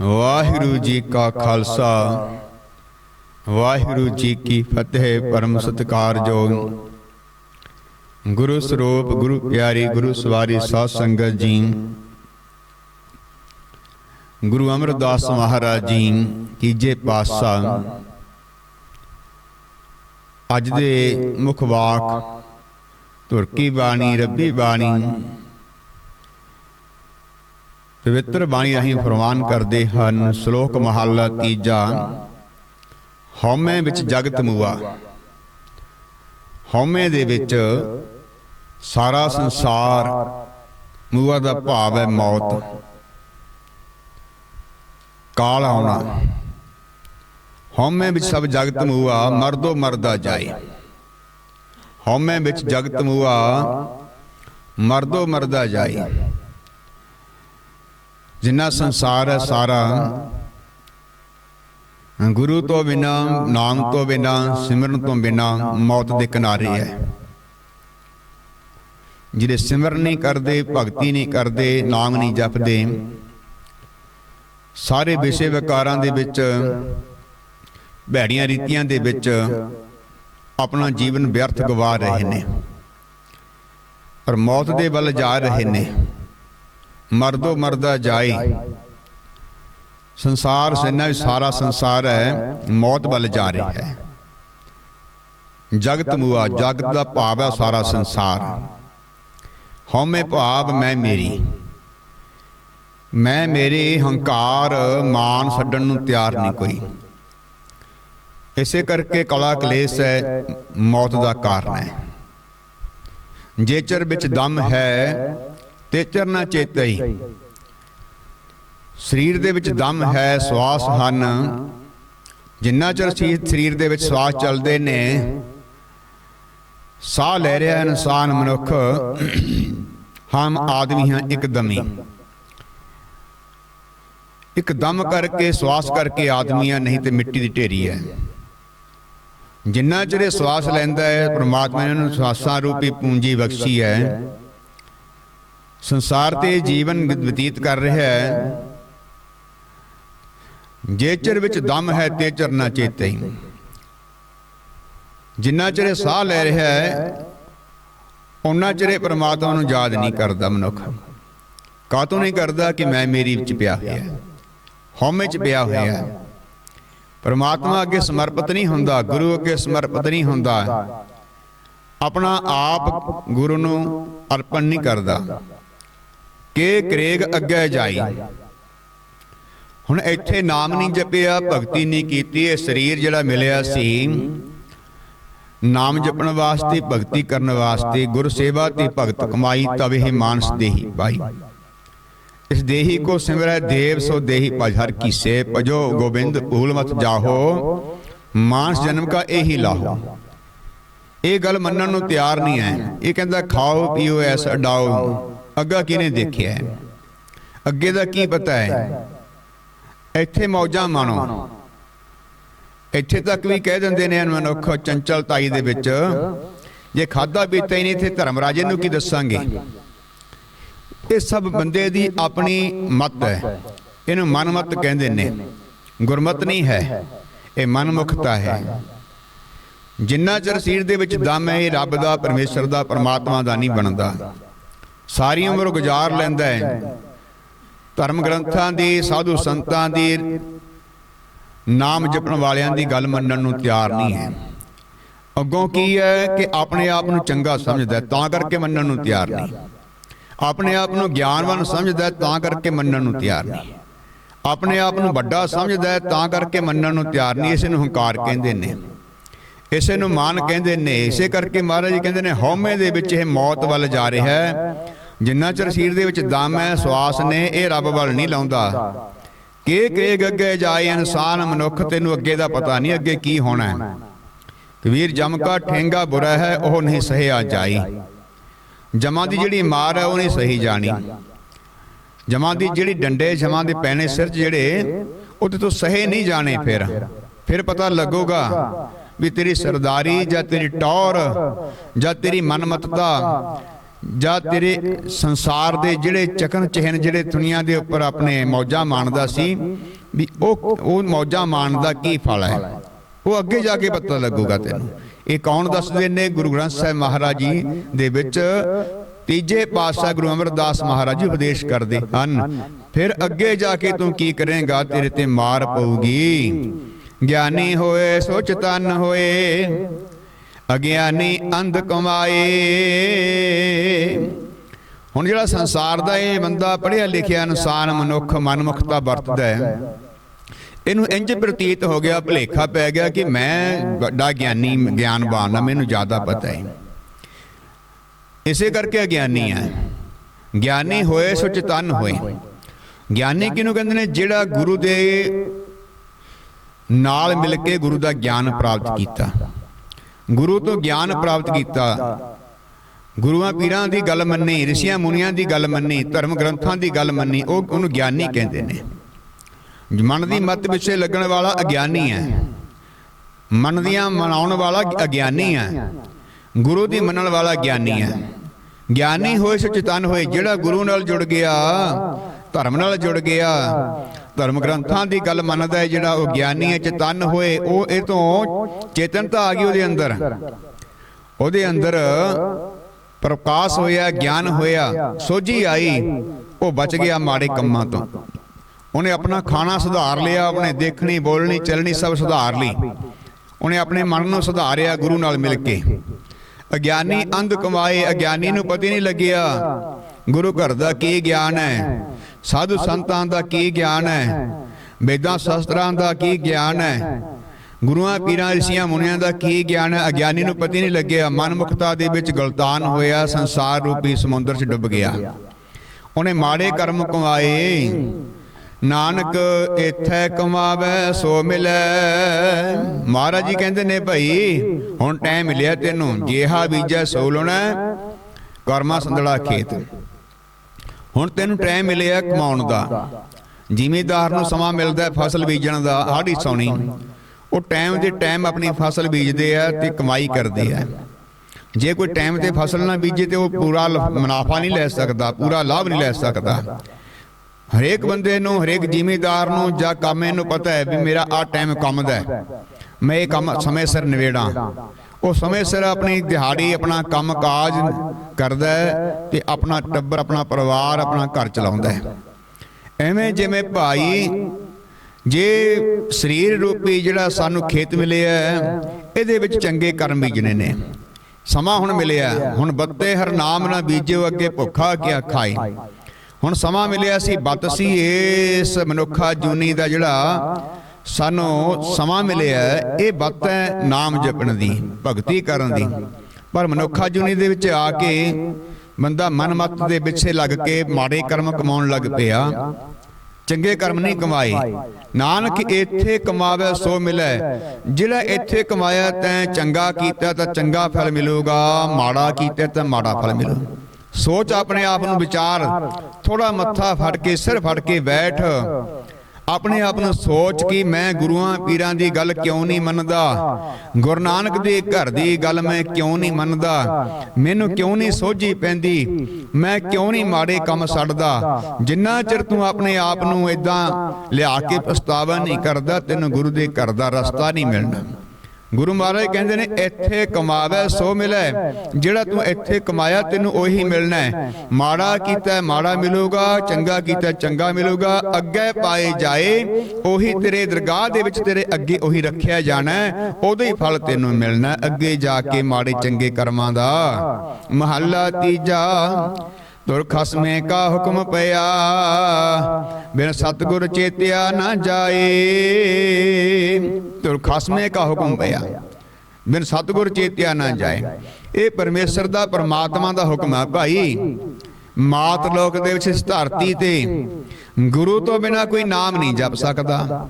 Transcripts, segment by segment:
ਵਾਹਿਗੁਰੂ ਜੀ ਕਾ ਖਾਲਸਾ। ਵਾਹਿਗੁਰੂ ਜੀ ਕੀ ਫਤਿਹ, ਪਰਮ ਸਤਿਕਾਰਯੋਗ ਗੁਰੂ ਸਰੂਪ, ਗੁਰੂ ਪਿਆਰੀ, ਗੁਰੂ ਸਵਾਰੀ ਸਾਧ ਸੰਗਤ ਜੀ। ਗੁਰੂ ਅਮਰਦਾਸ ਮਹਾਰਾਜ ਜੀ, ਤੀਜੇ ਪਾਤਸ਼ਾਹ। ਅੱਜ ਦੇ ਮੁਖ ਵਾਕ ਤੁਰਕੀ ਬਾਣੀ, ਰੱਬੀ ਬਾਣੀ। ਪਵਿੱਤਰ ਬਾਣੀ ਰਾਹੀਂ ਫਰਮਾਨ ਕਰਦੇ ਹਨ, ਸ਼ਲੋਕ ਮਹਲਾ ਤੀਜਾ ਹਉਮੈ ਵਿੱਚ ਜਗਤ ਮੂਆ। ਹਉਮੈ ਦੇ ਵਿੱਚ ਸਾਰਾ ਸੰਸਾਰ ਮੂਆ ਦਾ ਭਾਵ ਹੈ ਮੌਤ। ਕਾਲ ਆਉਣਾ। ਹਉਮੈ ਵਿੱਚ ਸਭ ਜਗਤ ਮੂਆ ਮਰਦੋ ਮਰਦਾ ਜਾਏ। ਹਉਮੈ ਵਿੱਚ ਜਗਤ ਮੂਆ ਮਰਦੋ ਮਰਦਾ ਜਾਏ। ਜਿੰਨਾ ਸੰਸਾਰ ਹੈ ਸਾਰਾ। ਗੁਰੂ ਤੋਂ ਬਿਨਾ, ਨਾਮ ਤੋਂ ਬਿਨਾ, ਸਿਮਰਨ ਤੋਂ ਬਿਨਾ ਮੌਤ ਦੇ ਕਿਨਾਰੇ ਹੈ। ਜਿਹੜੇ ਸਿਮਰਨ ਨਹੀਂ ਕਰਦੇ, ਭਗਤੀ ਨਹੀਂ ਕਰਦੇ, ਨਾਮ ਨਹੀਂ ਜਪਦੇ, ਸਾਰੇ ਵਿਸ਼ੇ ਵਿਕਾਰਾਂ ਦੇ ਵਿੱਚ, ਭੈੜੀਆਂ ਰੀਤੀਆਂ ਦੇ ਵਿੱਚ ਆਪਣਾ ਜੀਵਨ ਵਿਅਰਥ ਗਵਾ ਰਹੇ ਨੇ। ਪਰ ਮੌਤ ਦੇ ਵੱਲ ਜਾ ਰਹੇ ਨੇ। ਮਰਦੋ ਮਰਦਾ ਜਾਏ। ਸੰਸਾਰ ਸੈਨਾ ਵੀ ਸਾਰਾ ਸੰਸਾਰ ਹੈ, ਮੌਤ ਵੱਲ ਜਾ ਰਿਹਾ ਹੈ। ਜਗਤ ਮੂਆ, ਜਗਤ ਦਾ ਭਾਵ ਹੈ ਸਾਰਾ ਸੰਸਾਰ। ਹਉਮੈ ਭਾਵ ਮੈਂ ਮੇਰੀ। ਮੈਂ ਮੇਰੇ ਹੰਕਾਰ ਮਾਨ ਛੱਡਣ ਨੂੰ ਤਿਆਰ ਨਹੀਂ ਕੋਈ। ਇਸੇ ਕਰਕੇ ਕਲਾ ਕਲੇਸ਼ ਹੈ, ਮੌਤ ਦਾ ਕਾਰਨ ਹੈ। ਜੇਚਰ ਵਿੱਚ ਦਮ ਹੈ ਤੇਚਰ ਨਾ ਚੇਤਈ ਸਰੀਰ ਦੇ ਵਿੱਚ ਦਮ ਹੈ, ਸਵਾਸ ਹਨ। ਜਿੰਨਾ ਚਿਰ ਸਰੀਰ ਦੇ ਵਿੱਚ ਸਵਾਸ ਚੱਲਦੇ ਨੇ, ਸਾਹ ਲੈ ਰਿਹਾ ਇਨਸਾਨ ਮਨੁੱਖ, ਹਮ ਆਦਮੀ ਹਾਂ ਇੱਕ ਦਮੀ ਇੱਕ ਦਮ ਕਰਕੇ, ਸਵਾਸ ਕਰਕੇ ਆਦਮੀਆਂ ਨਹੀਂ ਤੇ ਮਿੱਟੀ ਦੀ ਢੇਰੀ ਹੈ। ਜਿੰਨਾ ਚਿਰ ਇਹ ਸਵਾਸ ਲੈਂਦਾ ਹੈ, ਪ੍ਰਮਾਤਮਾ ਨੇ ਇਹਨੂੰ ਸਵਾਸਾਂ ਰੂਪੀ ਪੂੰਜੀ ਬਖਸ਼ੀ ਹੈ ਸੰਸਾਰ ਤੇ ਜੀਵਨ ਬਤੀਤ ਕਰ ਰਿਹਾ ਹੈ। ਜੇ ਚਿਰ ਵਿੱਚ ਦਮ ਹੈ ਤੇ ਚਿਰ ਨਾ ਚੇਤੇ ਜਿੰਨਾ ਚਿਰ ਸਾਹ ਲੈ ਰਿਹਾ ਹੈ ਉਹਨਾਂ ਚਿਰ ਪ੍ਰਮਾਤਮਾ ਨੂੰ ਯਾਦ ਨਹੀਂ ਕਰਦਾ ਮਨੁੱਖ ਕਾਤੋਂ ਨਹੀਂ ਕਰਦਾ ਕਿ ਮੈਂ ਮੇਰੀ ਵਿੱਚ ਪਿਆ ਹੋਇਆ। ਹੈ ਹਉਮੈ ਚ ਪਿਆ ਹੋਇਆ। ਹੈ ਪਰਮਾਤਮਾ ਅੱਗੇ ਸਮਰਪਿਤ ਨਹੀਂ ਹੁੰਦਾ ਗੁਰੂ ਅੱਗੇ ਸਮਰਪਿਤ ਨਹੀਂ ਹੁੰਦਾ। ਆਪਣਾ ਆਪ ਗੁਰੂ ਨੂੰ ਅਰਪਣ ਨਹੀਂ ਕਰਦਾ। ਕਿ ਕਰੇਗ ਅੱਗੇ ਜਾਈ। ਹੁਣ ਇੱਥੇ ਨਾਮ ਨਹੀਂ ਜਪਿਆ, ਭਗਤੀ ਨਹੀਂ ਕੀਤੀ, ਇਹ ਸਰੀਰ ਜਿਹੜਾ ਮਿਲਿਆ ਸੀ, ਨਾਮ ਜਪਣ ਵਾਸਤੇ, ਭਗਤੀ ਕਰਨ ਵਾਸਤੇ, ਗੁਰ ਸੇਵਾ ਤੇ ਭਗਤ ਕਮਾਈ ਤਵੇ ਹੀ ਮਾਨਸ ਦੇਹੀ ਪਾਈ। ਇਸ ਦੇਹੀ ਕੋ ਸਿਮਰੈ ਦੇਵ, ਸੋ ਦੇਹੀ ਭਜ ਹਰ ਕੀਸੇ ਭਜੋ, ਗੋਬਿੰਦ ਭੂਲ ਮਤ ਜਾਹੋ, ਮਾਨਸ ਜਨਮ ਕਾ ਇਹੀ ਲਾਹੋ। ਇਹ ਗੱਲ ਮੰਨਣ ਨੂੰ ਤਿਆਰ ਨਹੀਂ ਹੈ। ਇਹ ਕਹਿੰਦਾ, ਖਾਓ, ਪੀਓ, ਐਸ ਅਡਾਓ। ਅੱਗਾ ਕਿਹਨੇ ਦੇਖਿਆ ਹੈ? ਅੱਗੇ ਦਾ ਕੀ ਪਤਾ ਹੈ? ਇੱਥੇ ਮੌਜਾਂ ਮਾਣੋ। ਇੱਥੇ ਤੱਕ ਵੀ ਕਹਿ ਦਿੰਦੇ ਨੇ ਮਨੁੱਖ ਚੰਚਲਤਾਈ ਦੇ ਵਿੱਚ, ਜੇ ਖਾਦਾ ਪੀਤਾ ਹੀ ਨਹੀਂ ਇੱਥੇ ਧਰਮ ਰਾਜੇ ਨੂੰ ਕੀ ਦੱਸਾਂਗੇ? ਇਹ ਸਭ ਬੰਦੇ ਦੀ ਆਪਣੀ ਮਤ ਹੈ। ਇਹਨੂੰ ਮਨਮਤ ਕਹਿੰਦੇ ਨੇ। ਗੁਰਮਤ ਨਹੀਂ ਹੈ। ਇਹ ਮਨਮੁਖਤਾ ਹੈ। ਜਿੰਨਾ ਚਿਰ ਸਰੀਰ ਦੇ ਵਿੱਚ ਦਮ ਹੈ, ਇਹ ਰੱਬ ਦਾ, ਪਰਮੇਸ਼ਰ ਦਾ, ਪਰਮਾਤਮਾ ਦਾ ਨਹੀਂ ਬਣਦਾ। ਸਾਰੀ ਉਮਰ ਗੁਜ਼ਾਰ ਲੈਂਦਾ ਹੈ। ਧਰਮ ਗ੍ਰੰਥਾਂ ਦੀ, ਸਾਧੂ ਸੰਤਾਂ ਦੀ, ਨਾਮ ਜਪਣ ਵਾਲਿਆਂ ਦੀ ਗੱਲ ਮੰਨਣ ਨੂੰ ਤਿਆਰ ਨਹੀਂ ਹੈ। ਅੱਗੋਂ ਕੀ ਹੈ ਕਿ ਆਪਣੇ ਆਪ ਨੂੰ ਚੰਗਾ ਸਮਝਦਾ ਤਾਂ ਕਰਕੇ ਮੰਨਣ ਨੂੰ ਤਿਆਰ ਨਹੀਂ। ਆਪਣੇ ਆਪ ਨੂੰ ਗਿਆਨਵਾਨ ਸਮਝਦਾ ਤਾਂ ਕਰਕੇ ਮੰਨਣ ਨੂੰ ਤਿਆਰ ਨਹੀਂ। ਆਪਣੇ ਆਪ ਨੂੰ ਵੱਡਾ ਸਮਝਦਾ ਤਾਂ ਕਰਕੇ ਮੰਨਣ ਨੂੰ ਤਿਆਰ ਨਹੀਂ, ਇਸੇ ਨੂੰ ਹੰਕਾਰ ਕਹਿੰਦੇ ਨੇ। ਇਸੇ ਨੂੰ ਮਾਨ ਕਹਿੰਦੇ ਨੇ, ਇਸੇ ਕਰਕੇ ਮਹਾਰਾਜ ਜੀ ਕਹਿੰਦੇ ਨੇ, ਹਉਮੈ ਦੇ ਵਿੱਚ ਇਹ ਮੌਤ ਵੱਲ ਜਾ ਰਿਹਾ ਹੈ। ਜਿੰਨਾ ਚਿਰ ਸਰੀਰ ਦੇ ਵਿੱਚ ਦਮ ਹੈ, ਸਵਾਸ ਨੇ, ਇਹ ਰੱਬ ਵੱਲ ਨਹੀਂ ਲਾਉਂਦਾ। ਕਿ ਕਿ ਅੱਗੇ ਜਾਏ ਇਨਸਾਨ ਮਨੁੱਖ, ਤੈਨੂੰ ਅੱਗੇ ਦਾ ਪਤਾ ਨਹੀਂ ਅੱਗੇ ਕੀ ਹੋਣਾ ਹੈ। ਕਬੀਰ ਜਮ ਠੇਂਗਾ ਬੁਰਾ ਹੈ, ਉਹ ਨਹੀਂ ਸਹਿਆ ਜਾਈ। ਜਮਾਂ ਦੀ ਜਿਹੜੀ ਮਾਰ ਹੈ, ਉਹ ਨਹੀਂ ਸਹੀ ਜਾਣੀ। ਜਮਾਂ ਦੀ ਜਿਹੜੀ ਡੰਡੇ, ਜਮਾਂ ਦੇ ਪੈਣੇ ਸਿਰ 'ਚ ਜਿਹੜੇ ਤੇ ਤੋਂ ਸਹੇ ਨਹੀਂ ਜਾਣੇ ਫਿਰ। ਫਿਰ ਪਤਾ ਲੱਗੂਗਾ ਵੀ ਤੇਰੀ ਸਰਦਾਰੀ ਜਾਂ ਤੇਰੀ ਟੌਰ ਜਾਂ ਤੇਰੀ ਮਨਮਤਤਾ ਜਾਂ ਤੇਰੇ ਸੰਸਾਰ ਦੇ ਜਿਹੜੇ ਚਕਨ ਚਹਿਨ ਜਿਹੜੇ ਦੁਨੀਆ ਦੇ ਉੱਪਰ ਆਪਣੇ ਮੌਜਾਂ ਮਾਣਦਾ ਸੀ ਵੀ ਉਹ ਉਹ ਮੌਜਾਂ ਮਾਣਨ ਦਾ ਕੀ ਫਲ ਹੈ? ਉਹ ਅੱਗੇ ਜਾ ਕੇ ਪਤਾ ਲੱਗੂਗਾ ਤੈਨੂੰ। ਇਹ ਕੌਣ ਦੱਸਦੇ ਨੇ? ਗੁਰੂ ਗ੍ਰੰਥ ਸਾਹਿਬ ਮਹਾਰਾਜ ਜੀ ਦੇ ਵਿੱਚ ਤੀਜੇ ਪਾਤਸ਼ਾਹ ਗੁਰੂ ਅਮਰਦਾਸ ਮਹਾਰਾਜ ਜੀ ਉਪਦੇਸ਼ ਕਰਦੇ ਹਨ। ਫਿਰ ਅੱਗੇ ਜਾ ਕੇ ਤੂੰ ਕੀ ਕਰੇਂਗਾ? ਤੇਰੇ ਤੇ ਮਾਰ ਪਊਗੀ। ਗਿਆਨੀ ਹੋਏ ਸੋਚ ਤਨ ਹੋਏ। ਅਗਿਆਨੀ ਅੰਧ ਕਮਾਏ। ਹੁਣ ਜਿਹੜਾ ਸੰਸਾਰ ਦਾ ਇਹ ਬੰਦਾ ਪੜ੍ਹਿਆ ਲਿਖਿਆ ਇਨਸਾਨ ਮਨੁੱਖ ਮਨਮੁਖਤਾ ਵਰਤਦਾ ਹੈ। ਇਹਨੂੰ ਇੰਜ ਪ੍ਰਤੀਤ ਹੋ ਗਿਆ, ਭਲੇਖਾ ਪੈ ਗਿਆ ਕਿ ਮੈਂ ਵੱਡਾ ਗਿਆਨੀ, ਗਿਆਨਵਾਨ ਆ ਮੈਨੂੰ ਜ਼ਿਆਦਾ ਪਤਾ ਹੈ। ਇਸੇ ਕਰਕੇ ਅਗਿਆਨੀ ਹੈ। ਗਿਆਨੀ ਹੋਏ ਸੁਚਤਨ ਹੋਏ। ਗਿਆਨੀ ਕਿਹਨੂੰ ਕਹਿੰਦੇ ਨੇ? ਜਿਹੜਾ ਗੁਰੂ ਦੇ ਨਾਲ ਮਿਲ ਕੇ ਗੁਰੂ ਦਾ ਗਿਆਨ ਪ੍ਰਾਪਤ ਕੀਤਾ। ਗੁਰੂ ਤੋਂ ਗਿਆਨ ਪ੍ਰਾਪਤ ਕੀਤਾ। ਗੁਰੂਆਂ ਪੀਰਾਂ ਦੀ ਗੱਲ ਮੰਨੀ ਰਿਸ਼ੀਆਂ ਮੁਨੀਆਂ ਦੀ ਗੱਲ ਮੰਨੀ ਧਰਮ ਗ੍ਰੰਥਾਂ ਦੀ ਗੱਲ ਮੰਨੀ ਉਹ ਉਹਨੂੰ ਗਿਆਨੀ ਕਹਿੰਦੇ ਨੇ। ਮਨ ਦੀ ਮਤ ਪਿੱਛੇ ਲੱਗਣ ਵਾਲਾ ਅਗਿਆਨੀ ਹੈ। ਮਨ ਦੀਆਂ ਮਨਾਉਣ ਵਾਲਾ ਅਗਿਆਨੀ ਹੈ। ਗੁਰੂ ਦੀ ਮੰਨਣ ਵਾਲਾ ਗਿਆਨੀ ਹੈ। ਗਿਆਨੀ ਹੋਏ ਸਚੇਤਨ ਹੋਏ ਜਿਹੜਾ ਗੁਰੂ ਨਾਲ ਜੁੜ ਗਿਆ ਧਰਮ ਨਾਲ ਜੁੜ ਗਿਆ ਧਰਮ ਗ੍ਰੰਥਾਂ ਦੀ ਗੱਲ ਮੰਨਦਾ ਹੈ ਜਿਹੜਾ ਉਹ ਗਿਆਨੀ ਹੈ ਚੇਤਨ ਹੋਏ ਉਹ ਇਹ ਤੋਂ ਚੇਤਨਤਾ ਆ ਗਈ ਉਹਦੇ ਅੰਦਰ। ਉਹਦੇ ਅੰਦਰ। ਪ੍ਰਕਾਸ਼ ਹੋਇਆ ਗਿਆਨ ਹੋਇਆ ਸੋਝੀ ਆਈ ਉਹ ਬਚ ਗਿਆ ਮਾੜੇ ਕੰਮਾਂ ਤੋਂ। ਉਹਨੇ ਆਪਣਾ ਖਾਣਾ ਸੁਧਾਰ ਲਿਆ ਆਪਣੇ ਦੇਖਣੀ ਬੋਲਣੀ ਚੱਲਣੀ ਸਭ ਸੁਧਾਰ ਲਈ। ਉਹਨੇ ਆਪਣੇ ਮਨ ਨੂੰ ਸੁਧਾਰਿਆ ਗੁਰੂ ਨਾਲ ਮਿਲ ਕੇ। ਅਗਿਆਨੀ ਅੰਧ ਕਮਾਏ ਅਗਿਆਨੀ ਨੂੰ ਪਤਾ ਨਹੀਂ ਲੱਗਿਆ। ਗੁਰੂ ਘਰ ਦਾ ਕੀ ਗਿਆਨ ਹੈ? ਸਾਧੂ ਸੰਤਾਂ ਦਾ ਕੀ ਗਿਆਨ ਹੈ? ਵੇਦਾਂ ਸ਼ਾਸਤਰਾਂ ਦਾ ਕੀ ਗਿਆਨ ਹੈ? ਗੁਰੂਆਂ ਪੀਰਾਂ ਰਿਸ਼ੀਆਂ ਮੁਨੀਆਂ ਦਾ ਕੀ ਗਿਆਨ ਹੈ? ਅਗਿਆਨੀ ਨੂੰ ਪਤਾ ਨਹੀਂ ਲੱਗਿਆ। ਮਨਮੁਖਤਾ ਦੇ ਵਿੱਚ ਗਲਤਾਨ ਹੋਇਆ ਸੰਸਾਰ ਰੂਪੀ ਸਮੁੰਦਰ 'ਚ ਡੁੱਬ ਗਿਆ। ਉਹਨੇ ਮਾੜੇ ਕਰਮ ਕਮਾਏ ਨਾਨਕ ਇੱਥੇ ਕਮਾਵੇ ਸੋ ਮਿਲੇ। ਮਹਾਰਾਜ ਜੀ ਕਹਿੰਦੇ ਨੇ ਭਾਈ ਹੁਣ ਟਾਈਮ ਮਿਲਿਆ ਤੈਨੂੰ। ਜੇਹਾ ਬੀਜੈ ਸੋ ਲੋਣਾ। ਕਰਮਾ ਸੰਦੜਾ ਖੇਤ। ਹੁਣ ਤੈਨੂੰ ਟਾਈਮ ਮਿਲਿਆ ਕਮਾਉਣ ਦਾ। ਜ਼ਿਮੀਦਾਰ ਨੂੰ ਸਮਾਂ ਮਿਲਦਾ ਫਸਲ ਬੀਜਣ ਦਾ ਆੜੀ ਸੌਣੀ। ਉਹ ਟਾਈਮ ਦੇ ਟਾਈਮ ਆਪਣੀ ਫਸਲ ਬੀਜਦੇ ਆ ਤੇ ਕਮਾਈ ਕਰਦੇ ਆ। ਜੇ ਕੋਈ ਟਾਈਮ ਤੇ ਫਸਲ ਨਾ ਬੀਜੇ ਤੇ ਉਹ ਪੂਰਾ ਮੁਨਾਫਾ ਨਹੀਂ ਲੈ ਸਕਦਾ ਪੂਰਾ ਲਾਭ ਨਹੀਂ ਲੈ ਸਕਦਾ। ਹਰੇਕ ਬੰਦੇ ਨੂੰ ਹਰੇਕ ਜ਼ਿਮੀਦਾਰ ਨੂੰ ਜਾਂ ਕੰਮ ਇਹਨੂੰ ਪਤਾ ਹੈ ਵੀ ਮੇਰਾ ਆ ਟਾਈਮ ਕੰਮ ਦਾ ਹੈ। ਮੈਂ ਇਹ ਕੰਮ ਸਮੇਂ ਸਿਰ ਨਿਬੇੜਾਂ। ਉਹ ਸਮੇਂ ਸਿਰ ਆਪਣੀ ਦਿਹਾੜੀ, ਆਪਣਾ ਕੰਮ ਕਾਜ ਕਰਦਾ ਹੈ ਤੇ ਆਪਣਾ ਟੱਬਰ, ਆਪਣਾ ਪਰਿਵਾਰ, ਆਪਣਾ ਘਰ ਚਲਾਉਂਦਾ ਹੈ। ਐਵੇਂ ਜਿਵੇਂ ਭਾਈ, ਜੇ ਸਰੀਰ ਰੂਪੀ ਜਿਹੜਾ ਸਾਨੂੰ ਖੇਤ ਮਿਲਿਆ ਇਹਦੇ ਵਿੱਚ ਚੰਗੇ ਕਰਮ ਬੀਜਣੇ ਨੇ। ਸਮਾਂ ਹੁਣ ਮਿਲਿਆ, ਹੁਣ ਬੱਤੇ ਹਰ ਨਾਮ ਨਾ ਬੀਜੋ ਅੱਗੇ ਭੁੱਖਾ ਕਿਆ ਖਾਏ। ਹੁਣ ਸਮਾਂ ਮਿਲਿਆ ਸੀ, ਬਤ ਸੀ ਇਸ ਮਨੁੱਖਾ ਜੂਨੀ ਦਾ ਜਿਹੜਾ ਸਾਨੂੰ ਸਮਾਂ ਮਿਲਿਆ ਇਹ ਬਤ ਹੈ ਨਾਮ ਜਪਣ ਦੀ ਭਗਤੀ ਕਰਨ ਦੀ। ਪਰ ਮਨੁੱਖਾ ਜੂਨੀ ਦੇ ਵਿੱਚ ਆ ਕੇ ਬੰਦਾ ਮਨਮਤ ਦੇ ਪਿੱਛੇ ਲੱਗ ਕੇ ਮਾੜੇ ਕਰਮ ਕਮਾਉਣ ਲੱਗ ਪਿਆ। ਚੰਗੇ ਕਰਮ ਨਹੀਂ ਕਮਾਏ। ਨਾਨਕ ਇੱਥੇ ਕਮਾਵੇ ਸੋ ਮਿਲੇ। ਜਿਹੜਾ ਇੱਥੇ ਕਮਾਇਆ ਤੈਂ ਚੰਗਾ ਕੀਤਾ ਤਾਂ ਚੰਗਾ ਫਲ ਮਿਲੂਗਾ ਮਾੜਾ ਕੀਤਾ ਤਾਂ ਮਾੜਾ ਫਲ ਮਿਲੂ। ਸੋਚ ਆਪਣੇ ਆਪ ਨੂੰ ਵਿਚਾਰ ਥੋੜਾ ਮੱਥਾ ਫੜ ਕੇ ਸਿਰ ਫੜ ਕੇ ਬੈਠ। ਆਪਣੇ ਆਪ ਨੂੰ ਸੋਚ ਕਿ ਮੈਂ ਗੁਰੂਆਂ ਪੀਰਾਂ ਦੀ ਗੱਲ ਕਿਉਂ ਨਹੀਂ ਮੰਨਦਾ? ਗੁਰੂ ਨਾਨਕ ਦੇ ਘਰ ਦੀ ਗੱਲ ਮੈਂ ਕਿਉਂ ਨਹੀਂ ਮੰਨਦਾ? ਮੈਨੂੰ ਕਿਉਂ ਨਹੀਂ ਸੋਝੀ ਪੈਂਦੀ? ਮੈਂ ਕਿਉਂ ਨਹੀਂ ਮਾੜੇ ਕੰਮ ਛੱਡਦਾ? ਜਿੰਨਾ ਚਿਰ ਤੂੰ ਆਪਣੇ ਆਪ ਨੂੰ ਇਦਾਂ ਲਿਆ ਕੇ ਪਛਤਾਵਾ ਨਹੀਂ ਕਰਦਾ, ਤੈਨੂੰ ਗੁਰੂ ਦੇ ਘਰ ਦਾ ਰਸਤਾ ਨਹੀਂ ਮਿਲਣਾ। ਗੁਰੂ ਮਹਾਰਾਜ ਕਹਿੰਦੇ ਨੇ ਇੱਥੇ ਕਮਾਵੇ ਸੋ ਮਿਲੇ। ਜਿਹੜਾ ਤੂੰ ਇੱਥੇ ਕਮਾਇਆ ਤੈਨੂੰ ਉਹੀ ਮਿਲਣਾ ਹੈ। ਮਾੜਾ ਕੀਤਾ ਮਾੜਾ ਮਿਲੂਗਾ ਚੰਗਾ ਕੀਤਾ ਚੰਗਾ ਮਿਲੂਗਾ। ਅੱਗੇ ਪਾਏ ਜਾਏ ਉਹੀ ਤੇਰੇ ਦਰਗਾਹ ਦੇ ਵਿੱਚ ਤੇਰੇ ਅੱਗੇ ਉਹੀ ਰੱਖਿਆ ਜਾਣਾ ਹੈ, ਉਹਦਾ ਹੀ ਫਲ ਤੈਨੂੰ ਮਿਲਣਾ ਅੱਗੇ ਜਾ ਕੇ ਮਾੜੇ ਚੰਗੇ ਕਰਮਾਂ ਦਾ। ਮਹੱਲਾ ਤੀਜਾ ਤੁਰ ਖਸਮੇ ਕਾ ਹੁਕਮ ਪਿਆ। ਬਿਨ ਸਤਗੁਰ ਚੇਤਿਆ ਨਾ ਜਾਏ ਤੁਰ ਖਸਮੇ ਕਾ ਹੁਕਮ ਪਿਆ। ਬਿਨ ਸਤਗੁਰ ਚੇਤਿਆ ਨਾ ਜਾਏ। ਇਹ ਪਰਮੇਸ਼ਰ ਦਾ, ਪਰਮਾਤਮਾ ਦਾ ਹੁਕਮ ਹੈ ਭਾਈ। ਮਾਤ ਲੋਕ ਦੇ ਵਿੱਚ ਇਸ ਧਰਤੀ ਤੇ ਗੁਰੂ ਤੋਂ ਬਿਨਾ ਕੋਈ ਨਾਮ ਨਹੀਂ ਜਪ ਸਕਦਾ।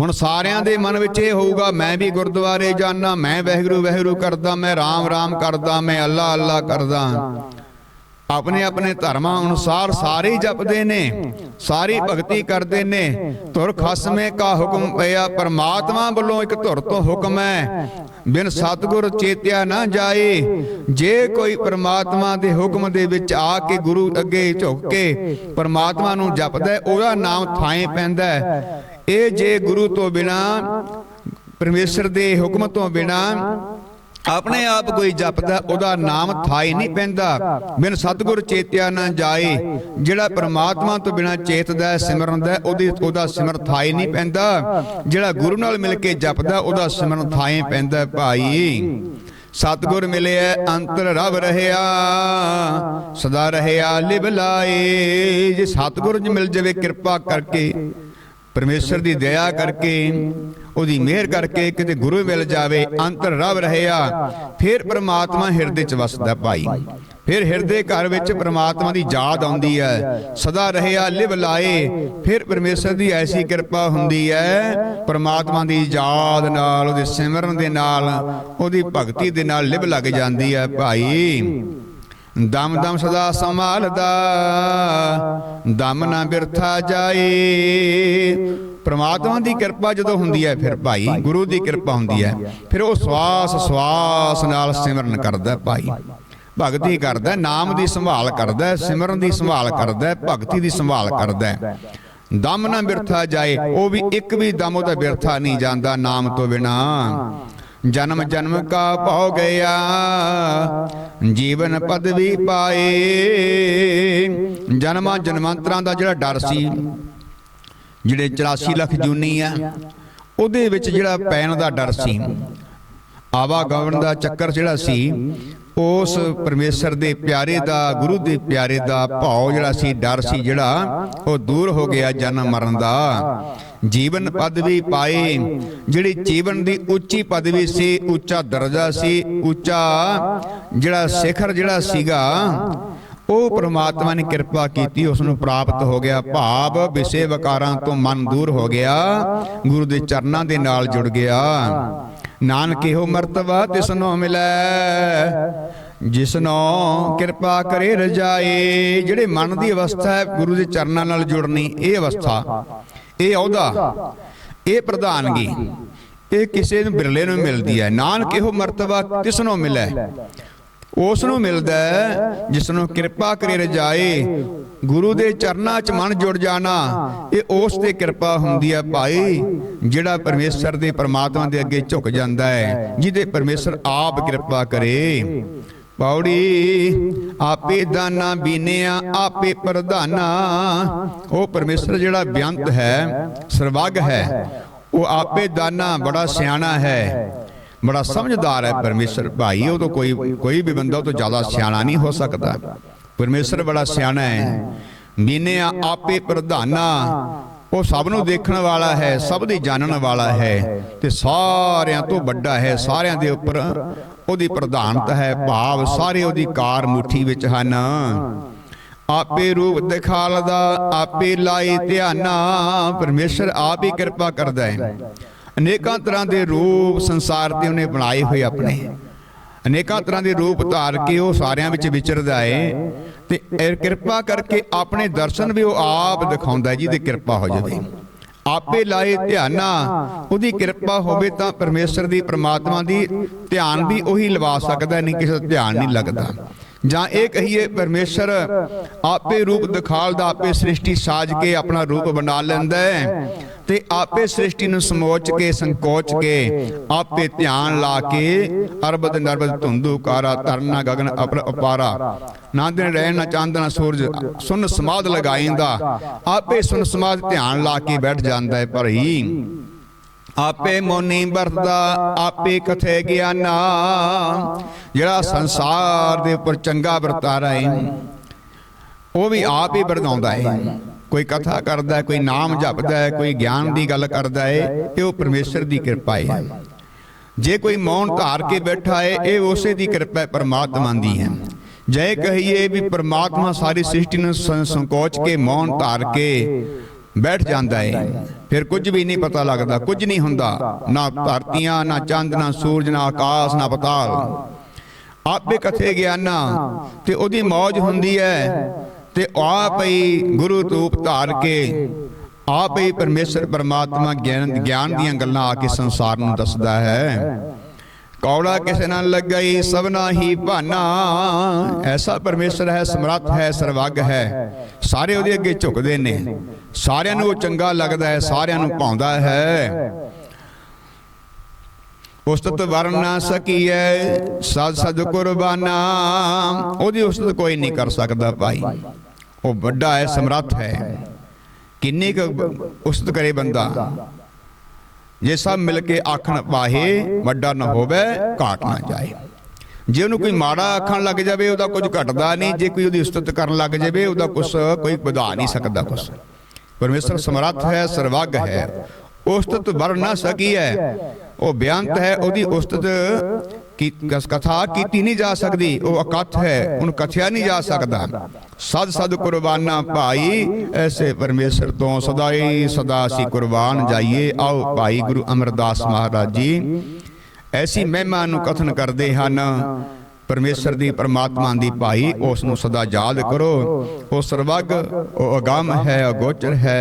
ਹੁਣ ਸਾਰਿਆਂ ਦੇ ਮਨ ਵਿੱਚ ਇਹ ਹੋਊਗਾ, ਮੈਂ ਵੀ ਗੁਰਦੁਆਰੇ ਜਾਣਾ ਮੈਂ ਵਾਹਿਗੁਰੂ ਵਾਹਿਗੁਰੂ ਕਰਦਾ, ਮੈਂ ਰਾਮ ਰਾਮ ਕਰਦਾ, ਮੈਂ ਅੱਲਾ ਅੱਲਾ ਕਰਦਾ। ਆਪਣੇ ਆਪਣੇ ਧਰਮਾਂ ਅਨੁਸਾਰ ਸਾਰੇ ਜਪਦੇ ਨੇ ਸਾਰੀ ਭਗਤੀ ਕਰਦੇ ਨੇ। ਧੁਰ ਖਸਮੇ ਕਾ ਹੁਕਮ ਪਿਆ ਪਰਮਾਤਮਾ ਵੱਲੋਂ ਇੱਕ ਧੁਰ ਤੋਂ ਹੁਕਮ ਹੈ। ਬਿਨ ਸਤਿਗੁਰ ਚੇਤਿਆ ਨਾ ਜਾਏ। ਜੇ ਕੋਈ ਪਰਮਾਤਮਾ ਦੇ ਹੁਕਮ ਦੇ ਵਿੱਚ ਆ ਕੇ ਗੁਰੂ ਅੱਗੇ ਝੁਕ ਕੇ ਪਰਮਾਤਮਾ ਨੂੰ ਜਪਦਾ ਉਹਦਾ ਨਾਮ ਥਾਂ ਪੈਂਦਾ। ਇਹ ਜੇ ਗੁਰੂ ਤੋਂ ਬਿਨਾ ਪਰਮੇਸ਼ਰ ਦੇ ਹੁਕਮ ਤੋਂ ਬਿਨਾ ਆਪਣੇ ਆਪ ਕੋਈ ਜਪਦਾ, ਉਹਦਾ ਨਾਮ ਥਾਈ ਨਹੀਂ ਪੈਂਦਾ। ਬਿਨ ਸਤਿਗੁਰ ਚੇਤਿਆ ਨਾ ਜਾਏ। ਜਿਹੜਾ ਪ੍ਰਮਾਤਮਾ ਤੋਂ ਬਿਨਾ ਚੇਤਦਾ ਸਿਮਰਨਦਾ ਉਹਦੀ, ਉਹਦਾ ਸਿਮਰ ਥਾਈ ਨਹੀਂ ਪੈਂਦਾ। ਜਿਹੜਾ ਗੁਰੂ ਨਾਲ ਮਿਲ ਕੇ ਜਪਦਾ, ਉਹਦਾ ਸਿਮਰਨ ਥਾਈ ਪੈਂਦਾ ਭਾਈ। ਸਤਿਗੁਰ ਮਿਲਿਆ, ਅੰਤਰ ਰਵ ਰਹਿਆ, ਸਦਾ ਰਹਿਆ, ਲਿਵ ਲਾਏ। ਜੇ ਸਤਿਗੁਰ ਜੀ ਮਿਲ ਜਾਵੇ ਕਿਰਪਾ ਕਰਕੇ, ਪਰਮੇਸ਼ਰ ਦੀ ਦਇਆ ਕਰਕੇ ਉਹਦੀ ਮਿਹਰ ਕਰਕੇ ਕਿਤੇ ਗੁਰੂ ਮਿਲ ਜਾਵੇ ਅੰਤਰ ਰਵ ਰਹਿਆ ਫਿਰ ਪ੍ਰਮਾਤਮਾ ਹਿਰਦੇ ਚ ਵਸਦਾ ਭਾਈ। ਫਿਰ ਹਿਰਦੇ ਘਰ ਵਿੱਚ ਪ੍ਰਮਾਤਮਾ ਦੀ ਯਾਦ ਆਉਂਦੀ ਹੈ। ਸਦਾ ਰਹਿਆ ਲਿਵ ਲਾਏ ਫਿਰ ਪਰਮੇਸ਼ਰ ਦੀ ਐਸੀ ਕਿਰਪਾ ਹੁੰਦੀ ਹੈ। ਪ੍ਰਮਾਤਮਾ ਦੀ ਯਾਦ ਨਾਲ ਉਹਦੇ ਸਿਮਰਨ ਦੇ ਨਾਲ ਉਹਦੀ ਭਗਤੀ ਦੇ ਨਾਲ ਲਿਵ ਲੱਗ ਜਾਂਦੀ ਹੈ ਭਾਈ। ਦਮ ਦਮ ਸਦਾ ਸੰਭਾਲਦਾ ਦਮ ਨਾ ਬਿਰਥਾ ਜਾਏ। ਪ੍ਰਮਾਤਮਾ ਦੀ ਕਿਰਪਾ ਜਦੋਂ ਹੁੰਦੀ ਹੈ, ਫਿਰ ਭਾਈ ਗੁਰੂ ਦੀ ਕਿਰਪਾ ਹੁੰਦੀ ਹੈ। ਫਿਰ ਉਹ ਸਵਾਸ ਸਵਾਸ ਨਾਲ ਸਿਮਰਨ ਕਰਦਾ ਭਾਈ। ਭਗਤੀ ਕਰਦਾ ਨਾਮ ਦੀ ਸੰਭਾਲ ਕਰਦਾ ਸਿਮਰਨ ਦੀ ਸੰਭਾਲ ਕਰਦਾ ਭਗਤੀ ਦੀ ਸੰਭਾਲ ਕਰਦਾ ਦਮ ਨਾ ਬਿਰਥਾ ਜਾਏ, ਉਹ ਵੀ ਇੱਕ ਵੀ ਦਮ ਉਹਦਾ ਬਿਰਥਾ ਨਹੀਂ ਜਾਂਦਾ ਨਾਮ ਤੋਂ ਬਿਨਾ। ਜਨਮ ਜਨਮ ਕਾ ਭਉ ਗਿਆ, ਜੀਵਨ ਪਦਵੀ ਪਾਏ। ਜਨਮਾਂ ਜਨਮਾਂਤਰਾਂ ਦਾ ਜਿਹੜਾ ਡਰ ਸੀ ਜਿਹੜੇ 84 ਲੱਖ ਜੂਨੀ ਆ, ਉਹਦੇ ਵਿੱਚ ਜਿਹੜਾ ਪੈਣ ਦਾ ਡਰ ਸੀ, ਆਵਾ ਗਵਨ ਦਾ ਚੱਕਰ ਜਿਹੜਾ ਸੀ, ਉਸ ਪਰਮੇਸ਼ਰ ਦੇ ਪਿਆਰੇ ਦਾ, ਗੁਰੂ ਦੇ ਪਿਆਰੇ ਦਾ ਭਾਉ ਜਿਹੜਾ ਸੀ, ਡਰ ਸੀ ਜਿਹੜਾ, ਉਹ ਦੂਰ ਹੋ ਗਿਆ ਜਨਮ ਮਰਨ ਦਾ। ਜੀਵਨ ਪਦਵੀ ਪਾਏ, ਜਿਹੜੀ ਜੀਵਨ ਦੀ ਉੱਚੀ ਪਦਵੀ ਸੀ, ਉੱਚਾ ਦਰਜਾ ਸੀ, ਉੱਚਾ ਜਿਹੜਾ ਸਿਖਰ ਜਿਹੜਾ ਸੀਗਾ ਉਹ ਪ੍ਰਮਾਤਮਾ ਨੇ ਕਿਰਪਾ ਕੀਤੀ ਉਸ ਨੂੰ ਪ੍ਰਾਪਤ ਹੋ ਗਿਆ ਭਾਵ ਵਿਸੇ ਵਿਕਾਰਾਂ ਤੋਂ ਮਨ ਦੂਰ ਹੋ ਗਿਆ, ਗੁਰੂ ਦੇ ਚਰਨਾਂ ਦੇ ਨਾਲ ਜੁੜ ਗਿਆ। ਨਾਨਕ ਇਹੋ ਮਰਤਬਾ ਤਿਸਨੋ ਮਿਲੈ, ਜਿਸਨੋ ਕਿਰਪਾ ਕਰੇ ਰਜਾਏ ਜਿਹੜੇ ਮਨ ਦੀ ਅਵਸਥਾ ਹੈ, ਗੁਰੂ ਦੇ ਚਰਨਾਂ ਨਾਲ ਜੁੜਨੀ, ਇਹ ਅਵਸਥਾ, ਇਹ ਅਹੁਦਾ, ਇਹ ਪ੍ਰਧਾਨਗੀ, ਇਹ ਕਿਸੇ ਨੂੰ ਬਿਰਲੇ ਨੂੰ ਮਿਲਦੀ ਹੈ। ਨਾਨਕ ਇਹੋ ਮਰਤਬਾ ਤਿਸਨੋ ਮਿਲੈ। ਉਸ ਨੂੰ ਮਿਲਦਾ ਹੈ ਜਿਸ ਨੂੰ ਕਿਰਪਾ ਕਰੇ ਰਜਾਏ ਗੁਰੂ ਦੇ ਚਰਨਾਂ 'ਚ ਮਨ ਜੁੜ ਜਾਣਾ, ਇਹ ਉਸ ਤੇ ਕਿਰਪਾ ਹੁੰਦੀ ਹੈ ਭਾਈ, ਜਿਹੜਾ ਪਰਮੇਸ਼ਰ ਦੇ ਪਰਮਾਤਮਾ ਦੇ ਅੱਗੇ ਝੁਕ ਜਾਂਦਾ ਹੈ, ਜਿਹਦੇ ਪਰਮੇਸ਼ਰ ਆਪ ਕਿਰਪਾ ਕਰੇ। ਪੌੜੀ, ਆਪੇ ਦਾਨਾ ਬੀਨਿਆ, ਆਪੇ ਪ੍ਰਧਾਨਾ। ਉਹ ਪਰਮੇਸ਼ਰ ਜਿਹੜਾ ਬਿਆੰਤ ਹੈ, ਸਰਵਗ ਹੈ, ਉਹ ਆਪੇ ਦਾਨਾ ਬੜਾ ਸਿਆਣਾ ਹੈ। ਬੜਾ ਸਮਝਦਾਰ ਹੈ ਪਰਮੇਸ਼ਰ ਭਾਈ, ਉਹ ਤਾਂ ਕੋਈ ਕੋਈ ਵੀ ਬੰਦਾ ਉਹ ਤੋਂ ਜ਼ਿਆਦਾ ਸਿਆਣਾ ਨਹੀਂ ਹੋ ਸਕਦਾ। ਪਰਮੇਸ਼ਰ ਬੜਾ ਸਿਆਣਾ ਹੈ। ਮੀਨੇ ਆਪੇ ਪ੍ਰਧਾਨਾ, ਉਹ ਸਭ ਨੂੰ ਦੇਖਣ ਵਾਲਾ ਹੈ, ਸਭ ਦੀ ਜਾਣਨ ਵਾਲਾ ਹੈ ਤੇ ਸਾਰਿਆਂ ਤੋਂ ਵੱਡਾ ਹੈ, ਸਾਰਿਆਂ ਦੇ ਉੱਪਰ ਉਹਦੀ ਪ੍ਰਧਾਨਤਾ ਹੈ, ਭਾਵ ਸਾਰੇ ਉਹਦੀ ਕਾਰ ਮੁਠੀ ਵਿੱਚ ਹਨ। ਆਪੇ ਰੂਪ ਦਿਖਾਲਦਾ, ਆਪੇ ਲਾਈ ਧਿਆਨਾ, ਪਰਮੇਸ਼ਰ ਆਪ ਹੀ ਕਿਰਪਾ ਕਰਦਾ ਹੈ। ਅਨੇਕਾਂ ਤਰ੍ਹਾਂ ਦੇ ਰੂਪ ਸੰਸਾਰ ਤੇ ਉਹਨੇ ਬਣਾਏ ਹੋਏ ਆਪਣੇ। ਅਨੇਕਾਂ ਤਰ੍ਹਾਂ ਦੇ ਰੂਪ ਧਾਰ ਕੇ ਉਹ ਸਾਰਿਆਂ ਵਿੱਚ ਵਿਚਰਦਾ ਏ ਤੇ ਕਿਰਪਾ ਕਰਕੇ ਆਪਣੇ ਦਰਸ਼ਨ ਵੀ ਉਹ ਆਪ ਦਿਖਾਉਂਦਾ ਜੀ ਜਿਹਦੀ ਕਿਰਪਾ ਹੋ ਜਾਵੇ। ਆਪੇ ਲਾਏ ਧਿਆਨਾ, ਉਹਦੀ ਕਿਰਪਾ ਹੋਵੇ ਤਾਂ ਪਰਮੇਸ਼ਰ ਦੀ ਪ੍ਰਮਾਤਮਾ ਦੀ ਧਿਆਨ ਵੀ ਉਹੀ ਲਵਾ ਸਕਦਾ, ਨਹੀਂ ਕਿਸੇ ਦਾ ਧਿਆਨ ਨਹੀਂ ਲੱਗਦਾ। ਜਾਂ ਇਹ ਕਹੀਏ ਪਰਮੇਸ਼ਰ, ਆਪੇ ਰੂਪ ਦਿਖਾਲਦਾ ਆਪੇ ਸ੍ਰਿਸ਼ਟੀ ਸਾਜ ਕੇ ਆਪਣਾ ਰੂਪ ਬਣਾ ਲੈਂਦਾ ਹੈ। ਤੇ ਆਪੇ ਸ੍ਰਿਸ਼ਟੀ ਨੂੰ ਸਮੋਚ ਕੇ, ਸੰਕੋਚ ਕੇ, ਆਪੇ ਧਿਆਨ ਲਾ ਕੇ, ਅਰਬਦ ਨਰਬਦ ਧੁੰਦੂ ਕਾਰਾ ਤਰਨਾ ਗਗਨ ਅਪਰ ਅਪਾਰਾ ਨਾ ਦਿਨ ਰਹਿਣ ਨਾ ਚੰਦ ਨਾ ਸੂਰਜ, ਸੁਨ ਸਮਾਦ ਲਗਾਇੰਦਾ, ਆਪੇ ਸੁਨ ਸਮਾਦ ਧਿਆਨ ਲਾ ਕੇ ਬੈਠ ਜਾਂਦਾ ਹੈ ਪਰ ਹੀ ਆਪੇ ਮੋਨੀ ਵਰਤਦਾ, ਆਪੇ ਕਥੇ ਗਿਆਨਾ। ਜਿਹੜਾ ਸੰਸਾਰ ਦੇ ਉੱਪਰ ਚੰਗਾ ਵਰਤਾਰਾ ਹੈ ਉਹ ਵੀ ਆਪ ਹੀ ਵਰਤਾਉਂਦਾ ਹੈ ਕੋਈ ਕਥਾ ਕਰਦਾ, ਕੋਈ ਨਾਮ ਜਪਦਾ ਹੈ ਕੋਈ ਗਿਆਨ ਦੀ ਗੱਲ ਕਰਦਾ ਹੈ ਇਹ ਉਹ ਪਰਮੇਸ਼ਰ ਦੀ ਕਿਰਪਾ ਹੈ ਜੇ ਕੋਈ ਮੌਨ ਧਾਰ ਕੇ ਬੈਠਾ ਹੈ ਇਹ ਉਸੇ ਦੀ ਕਿਰਪਾ ਹੈ ਪਰਮਾਤਮਾ ਦੀ ਹੈ। ਜੇ ਕਹੀਏ ਵੀ ਪਰਮਾਤਮਾ ਸਾਰੀ ਸ੍ਰਿਸ਼ਟੀ ਨੂੰ ਸੰਕੋਚ ਕੇ, ਮੌਨ ਧਾਰ ਕੇ ਬੈਠ ਜਾਂਦਾ ਹੈ ਫਿਰ ਕੁਝ ਵੀ ਨਹੀਂ ਪਤਾ ਲੱਗਦਾ ਕੁਝ ਨਹੀਂ ਹੁੰਦਾ। ਨਾ ਧਰਤੀਆਂ ਨਾ ਚੰਦ ਨਾ ਸੂਰਜ ਨਾ ਆਕਾਸ਼ ਨਾ ਪਤਾਲ। ਆਪੇ ਕਥੇ ਗਿਆਨਾ ਤੇ ਉਹਦੀ ਮੌਜ ਹੁੰਦੀ ਹੈ ਤੇ ਆਪ ਹੀ ਗੁਰੂ ਰੂਪ ਧਾਰ ਕੇ ਆਪ ਹੀ ਪਰਮੇਸ਼ਰ ਪਰਮਾਤਮਾ ਗਿਆਨ ਗਿਆਨ ਦੀਆਂ ਗੱਲਾਂ ਆ ਕੇ ਸੰਸਾਰ ਨੂੰ ਦੱਸਦਾ ਹੈ। ਕੌੜਾ ਕਿਸੇ ਨਾਲ ਲੱਗਈ ਸਭਨਾ ਹੀ ਭਾਨਾ ਐਸਾ ਪਰਮੇਸ਼ਰ ਹੈ ਸਮਰੱਥ ਹੈ ਸਰਵੱਗ ਹੈ। ਸਾਰੇ ਉਹਦੇ ਅੱਗੇ ਝੁਕਦੇ ਨੇ। ਸਾਰਿਆਂ ਨੂੰ ਉਹ ਚੰਗਾ ਲੱਗਦਾ ਹੈ ਸਾਰਿਆਂ ਨੂੰ ਭਾਉਂਦਾ ਹੈ। ਉਸਤਤ ਵਰਨ ਨਾ ਸਕੀਐ ਸਦ ਸਦ ਕੁਰਬਾਨਾ। ਉਹਦੀ ਉਸਤਤ ਕੋਈ ਨਹੀਂ ਕਰ ਸਕਦਾ ਭਾਈ। ਉਹ ਵੱਡਾ ਹੈ ਸਮਰੱਥ ਹੈ। ਕਿੰਨੀ ਕੁ ਉਸਤਤ ਕਰੇ ਬੰਦਾ? ਜੇ ਸਭ ਮਿਲ ਕੇ ਆਖਣ ਪਾਹੇ ਵੱਡਾ ਨਾ ਹੋਵੇ, ਘਾਟ ਨਾ ਜਾਏ। ਜੇ ਉਹਨੂੰ ਕੋਈ ਮਾੜਾ ਆਖਣ ਲੱਗ ਜਾਵੇ, ਉਹਦਾ ਕੁਝ ਘਟਦਾ ਨਹੀਂ। ਜੇ ਕੋਈ ਉਹਦੀ ਉਸਤਤ ਕਰਨ ਲੱਗ ਜਾਵੇ, ਉਹਦਾ ਕੁਝ ਕੋਈ ਵਧਾ ਨਹੀਂ ਸਕਦਾ ਕੁਝ ਪਰਮੇਸ਼ਰ ਸਮਰੱਥ ਹੈ, ਸਰਵੱਗ ਹੈ। ਉਸਤਤ ਵਰ ਨਾ ਸਕੀ ਹੈ ਉਹ ਬਿਆੰਤ ਹੈ, ਉਹਦੀ ਉਸਤਤ ਕੀ ਕਥਾ ਕੀਤੀ ਨਹੀਂ ਜਾ ਸਕਦੀ, ਉਹ ਅਕਥ ਹੈ, ਉਹਨੂੰ ਕਥਿਆ ਨਹੀਂ ਜਾ ਸਕਦਾ। ਸਦ ਸਦ ਕੁਰਬਾਨਾ ਭਾਈ, ਐਸੇ ਪਰਮੇਸ਼ਰ ਤੋਂ ਸਦਾ ਸਦਾ ਅਸੀਂ ਕੁਰਬਾਨ ਜਾਈਏ। ਆਓ ਭਾਈ ਗੁਰੂ ਅਮਰਦਾਸ ਮਹਾਰਾਜ ਜੀ, ਐਸੀ ਮਹਿਮਾ ਨੂੰ ਕਥਨ ਕਰਦੇ ਹਨ। ਪਰਮੇਸ਼ਰ ਦੀ, ਪਰਮਾਤਮਾ ਦੀ ਭਾਈ, ਉਸ ਨੂੰ ਸਦਾ ਯਾਦ ਕਰੋ। ਉਹ ਸਰਵਗ, ਉਹ ਅਗੰਮ ਹੈ ਅਗੋਚਰ ਹੈ।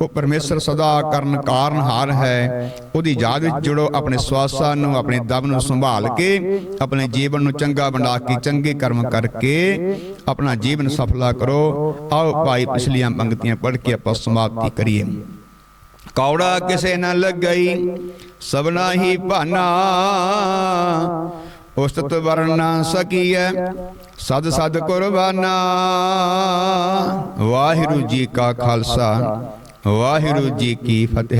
ਉਹ ਪਰਮੇਸ਼ਰ ਸਦਾ ਕਰਨ ਕਾਰਨਹਾਰ ਹੈ। ਉਹਦੀ ਯਾਦ ਵਿੱਚ ਜੁੜੋ ਆਪਣੇ ਸਵਾਸਾਂ ਨੂੰ, ਆਪਣੇ ਦਮ ਨੂੰ ਸੰਭਾਲ ਕੇ, ਆਪਣੇ ਜੀਵਨ ਨੂੰ ਚੰਗਾ ਬਣਾ ਕੇ, ਚੰਗੇ ਕਰਮ ਕਰਕੇ ਆਪਣਾ ਜੀਵਨ ਸਫਲਾ ਕਰੋ। ਆਓ ਭਾਈ ਪਿਛਲੀਆਂ ਪੰਕਤੀਆਂ ਪੜ੍ਹ ਕੇ ਆਪਾਂ ਸਮਾਪਤੀ ਕਰੀਏ। ਕੌੜਾ ਕਿਸੇ ਨਾ ਲੱਗਈ, ਸਭਨਾ ਹੀ ਭਾਨਾ। ਉਸਤਤ ਵਰਨ ਨਾ ਸਕੀਐ, ਸਦ ਸਦ ਕੁਰਬਾਨਾ। ਵਾਹਿਗੁਰੂ ਜੀ ਕਾ ਖਾਲਸਾ। ਵਾਹਿਗੁਰੂ ਜੀ ਕੀ ਫਤਿਹ।